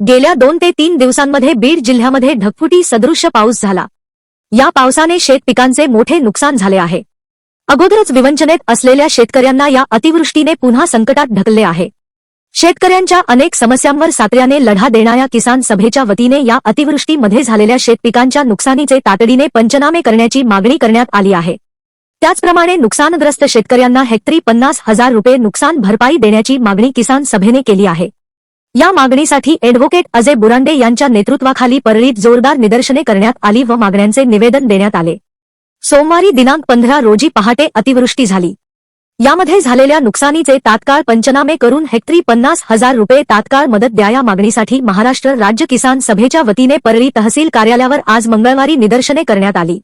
गेल्या दोन ते तीन दिवसांमध्ये बीड जिल्ह्यामध्ये ढगफुटी सदृश्य पाऊस झाला. या पावसाने शेत पिकांचे मोठे नुकसान झाले आहे. अगोदरच विवंचनेत असलेल्या शेतकऱ्यांना या अतिवृष्टीने पुन्हा संकटात ढकलले आहे. शेतकऱ्यांच्या अनेक समस्यांवर सातऱ्याने लढा देणाऱ्या किसान सभेच्या वतीने या अतिवृष्टीमध्ये झालेल्या शेतपिकांच्या नुकसानीचे तातडीने पंचनामे करण्याची मागणी करण्यात आली आहे. त्याचप्रमाणे नुकसानग्रस्त शेतकऱ्यांना हेक्टरी पन्नास हजार रुपये नुकसान भरपाई देण्याची मागणी किसान सभेने केली आहे. या मागणीसाठी एडव्होकेट अजय बुरांडे यांच्या नेतृत्वाखाली परळीत जोरदार निदर्शने करण्यात आली व मागण्यांचे निवेदन देण्यात आले. सोमवारी दिनांक पंधरा रोजी पहाटे अतिवृष्टी झाली. यामध्ये झालेल्या नुकसानीचे तात्काळ पंचनामे करून हेक्टरी पन्नास हजार रुपये तात्काळ मदत द्या या मागणीसाठी महाराष्ट्र राज्य किसान सभेच्या वतीने परळी तहसील कार्यालयावर आज मंगळवारी निदर्शने करण्यात आली.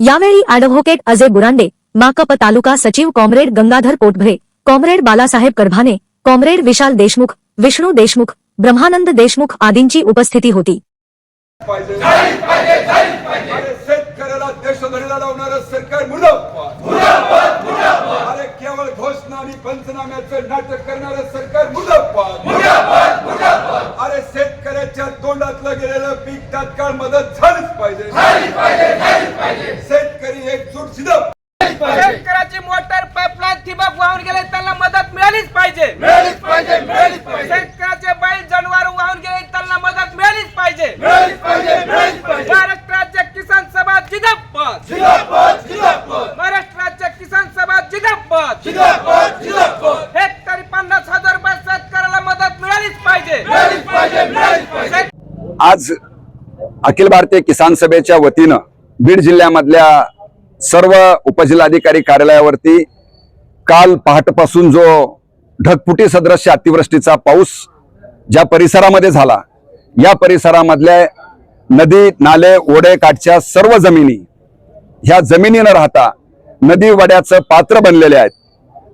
यावेळी अॅडव्होकेट अजय बुरांडे माकप तालुका सचिव comrade Gangadhar Potbhare comrade Balasaheb Karbhane comrade Vishal Deshmukh Vishnu Deshmukh Brahmanand Deshmukh आदींची उपस्थिती होती. पाहिजे अरे शेतकऱ्याला देशधडीला लावणारं सरकार मुर्दाबाद अरे केवळ घोषणा आणि पंचनाम्याचं नाटक करणारं सरकार मुर्दाबाद अरे शेतकऱ्याच्या तोंडातलं गेलेलं पीक तात्काळ मदत झालीच पाहिजे. शेतकरी एकजूट शेतकऱ्याची मोटर पाईपलाईन ठिबक वाहून गेले त्यांना मदत मिळालीच पाहिजे. मिळालीच पाहिजे मिळालीच पाहिजे शेतकऱ्याचे बैल जनावर वाहून गेले त्यांना मदत मिळालीच पाहिजे महाराष्ट्र राज्य किसान सभा जिंदाबाद जिंदाबाद जिंदाबाद महाराष्ट्र राज्य किसान सभा जिंदाबाद जिंदाबाद जिंदाबाद हेक्टरी पन्नास हजार रुपये शेतकऱ्याला मदत मिळालीच पाहिजे. मिळालीच पाहिजे मिळालीच पाहिजे. आज अखिल भारतीय किसान सभेच्या वतीनं बीड जिल्ह्यामधल्या सर्व उपजिल्हाधिकारी कार्यालयावरती काल पहाटपासून जो ढगफुटी सदृश्य अतिवृष्टीचा पाऊस ज्या परिसरामध्ये झाला या परिसरामधल्या नदी नाले ओढे काठच्या सर्व जमिनी ह्या जमिनी न राहता नदी वड्याचं पात्र बनलेले आहेत.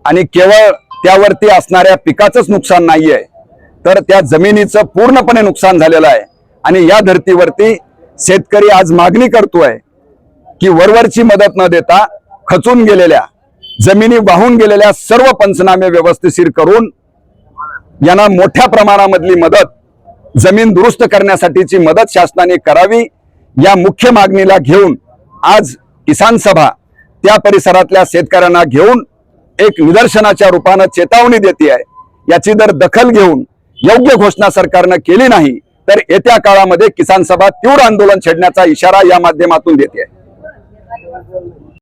आणि केवळ त्यावरती असणाऱ्या पिकाचंच नुकसान नाहीये तर त्या जमिनीचं पूर्णपणे नुकसान झालेलं आहे. आणि या धर्तीवरती शेतकरी आज मागणी करतोय की वरवरची मदत न देता खचून गेलेल्या जमिनी वाहून गेलेल्या सर्व पंचनामे व्यवस्थिशीर करून यांना मोठ्या प्रमाणामधली मदत जमीन दुरुस्त करण्यासाठीची मदत शासनाने करावी या मुख्य मागणीला घेऊन आज किसान सभा त्या परिसरातल्या शेतकऱ्यांना घेऊन एक निदर्शनाच्या रूपानं चेतावणी देते आहे. याची जर दखल घेऊन योग्य घोषणा सरकारनं केली नाही तर येत्या काळामध्ये किसान सभा तीव्र आंदोलन छेडण्याचा इशारा या माध्यमातून देते आहे.